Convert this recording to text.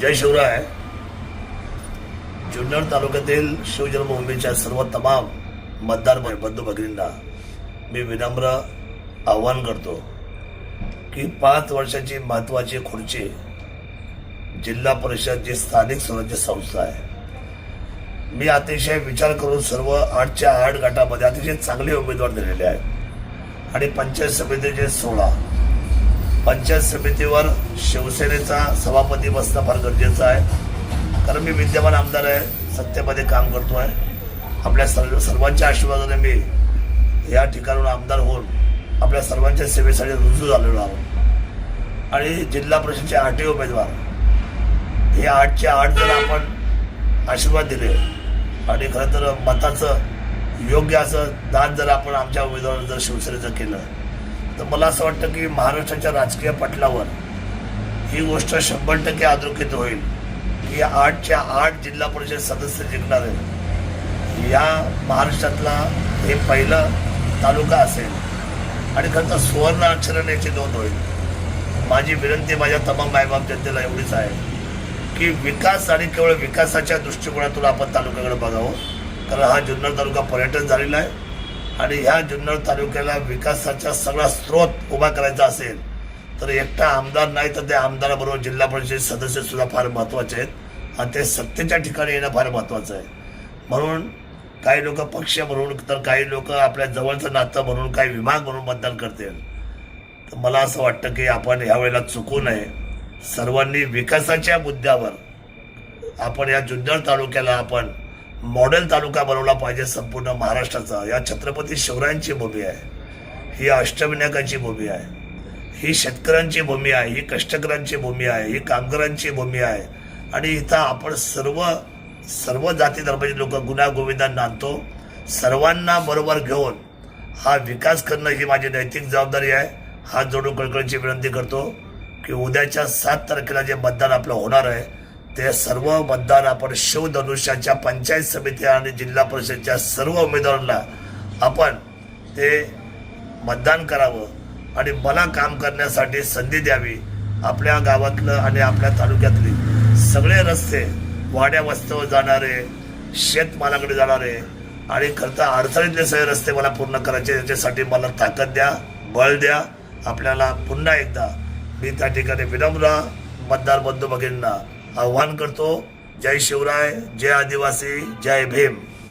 जय शिवराय. जुन्नर तालुक्यातील शिवजन्मभूमीच्या सर्व तमाम मतदार बंधू भगिनींना मी विनम्र आव्हान करतो की पाच वर्षाची महत्वाची खुर्ची जिल्हा परिषद जी स्थानिक स्वराज्य संस्था आहे. मी अतिशय विचार करून सर्व आठच्या आठ गटामध्ये अतिशय चांगले उमेदवार दिलेले आहेत. आणि पंचायत समितीचे सोळा पंचायत समितीवर शिवसेनेचा सभापती बसणं फार गरजेचं आहे. कारण मी विद्यमान आमदार आहे सत्तेमध्ये काम करतो आहे आपल्या सर्व सर्वांच्या आशीर्वादाने मी या ठिकाणून आमदार होऊन आपल्या सर्वांच्या सेवेसाठी रुजू झालेलो आहोत. आणि जिल्हा परिषदचे आठही उमेदवार हे आठचे आठ जर आपण आशीर्वाद दिले आणि खरं तर मताचं योग्य असं दान जर आपण आमच्या उमेदवारांनी जर शिवसेनेचं केलं तर मला असं वाटतं की महाराष्ट्राच्या राजकीय पटलावर ही गोष्ट शंभर टक्के अधोरेखित होईल की आठच्या आठ जिल्हा परिषद सदस्य जिंकणार आहेत. या महाराष्ट्रातला हे पहिलं तालुका असेल आणि खरं तर सुवर्ण अक्षराने याची नोंद होईल. माझी विनंती माझ्या तमाम मायबाप जनतेला एवढीच आहे की विकास आणि केवळ विकासाच्या दृष्टिकोनातून आपण तालुक्याकडे बघावं. कारण हा जुन्नर तालुका पर्यटन झालेला आहे. आणि ह्या जुन्नर तालुक्याला विकासाचा सगळा स्रोत उभा करायचा असेल तर एकटा आमदार नाही तर त्या आमदाराबरोबर जिल्हा परिषद सदस्य सुद्धा फार महत्त्वाचे आहेत. आणि ते सत्तेच्या ठिकाणी येणं फार महत्त्वाचं आहे. म्हणून काही लोक पक्ष म्हणून तर काही लोक आपल्या जवळचं नातं म्हणून काही विभाग म्हणून मतदान करतील. तर मला असं वाटतं की आपण ह्यावेळेला चुकू नये. सर्वांनी विकासाच्या मुद्द्यावर आपण या जुन्नर तालुक्याला आपण मॉडेल तालुका बनवला पाहिजे संपूर्ण महाराष्ट्राचा. या छत्रपती शिवरायांची भूमी आहे. ही अष्टविनायकाची भूमी आहे. ही शेतकऱ्यांची भूमी आहे. ही कष्टकऱ्यांची भूमी आहे. ही कामगारांची भूमी आहे. आणि इथं आपण सर्व सर्व जाती धर्माचे लोक गुन्हा आणतो. सर्वांना बरोबर घेऊन हा विकास करणं ही माझी नैतिक जबाबदारी आहे. हात जोडून कळकळीची विनंती करतो की उद्याच्या सात तारखेला जे मतदान आपलं होणार आहे ते सर्व मतदान आपण शिवधनुष्याच्या पंचायत समिती आणि जिल्हा परिषदच्या सर्व उमेदवारांना आपण ते मतदान करावं आणि मला काम करण्यासाठी संधी द्यावी आपल्या गावातलं आणि आपल्या तालुक्यातली. सगळे रस्ते वाड्या वस्त्यावर जाणारे शेतमालाकडे जाणारे आणि करता अडचणीतले सगळे रस्ते मला पूर्ण करायचे याच्यासाठी मला ताकद द्या बळ द्या. आपल्याला पुन्हा एकदा मी त्या ठिकाणी विनम्र मतदार बंधू भगिनींना आव्हान करतो. जय शिवराय जय आदिवासी जय भीम.